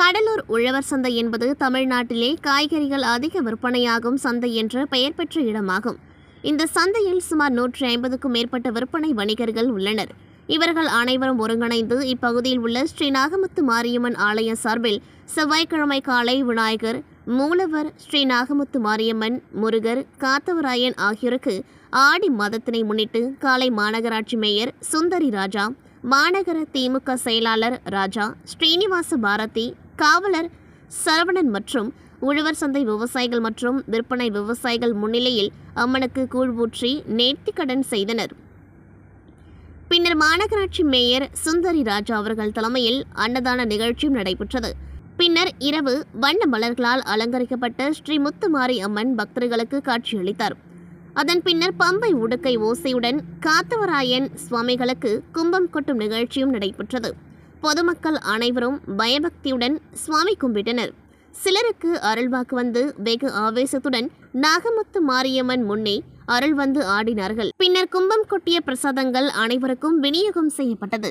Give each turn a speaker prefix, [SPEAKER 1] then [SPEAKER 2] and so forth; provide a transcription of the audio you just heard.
[SPEAKER 1] கடலூர் உழவர் சந்தை என்பது தமிழ்நாட்டிலே காய்கறிகள் அதிக விற்பனையாகும் சந்தை என்ற பெயர் பெற்ற இடமாகும். இந்த சந்தையில் சுமார் நூற்றி ஐம்பதுக்கும் மேற்பட்ட விற்பனை வணிகர்கள் உள்ளனர். இவர்கள் அனைவரும் ஒருங்கிணைந்து இப்பகுதியில் உள்ள ஸ்ரீ நாகமுத்து மாரியம்மன் ஆலய சார்பில் செவ்வாய்க்கிழமை காலை விநாயகர் மூலவர் ஸ்ரீ நாகமுத்து மாரியம்மன் முருகர் காத்தவராயன் ஆகியோருக்கு ஆடி மாதத்தினை முன்னிட்டு காலை மாநகராட்சி மேயர் சுந்தரி ராஜா மாநகர திமுக செயலாளர் ராஜா ஸ்ரீனிவாச பாரதி காவலர் சரவணன் மற்றும் உழவர் சந்தை விவசாயிகள் மற்றும் விற்பனை விவசாயிகள் முன்னிலையில் அம்மனுக்கு கூழ் ஊற்றி நேர்த்திக்கடன் செய்தனர். பின்னர் மாநகராட்சி மேயர் சுந்தரி ராஜா அவர்கள் தலைமையில் அன்னதான நிகழ்ச்சியும் நடைபெற்றது. பின்னர் இரவு வண்ண மலர்களால் அலங்கரிக்கப்பட்ட ஸ்ரீ முத்துமாரி அம்மன் பக்தர்களுக்கு காட்சியளித்தார். அதன் பின்னர் பம்பை உடுக்கை ஓசையுடன் காத்தவராயன் சுவாமிகளுக்கு கும்பம் கொட்டும் நிகழ்ச்சியும் நடைபெற்றது. பொதுமக்கள் அனைவரும் பயபக்தியுடன் சுவாமி கும்பிட்டனர். சிலருக்கு அருள்வாக்கு வந்து வெகு ஆவேசத்துடன் நாகமுத்து மாரியம்மன் முன்னே அருள் வந்து ஆடினார்கள். பின்னர் கும்பம் கொட்டிய பிரசாதங்கள் அனைவருக்கும் விநியோகம் செய்யப்பட்டது.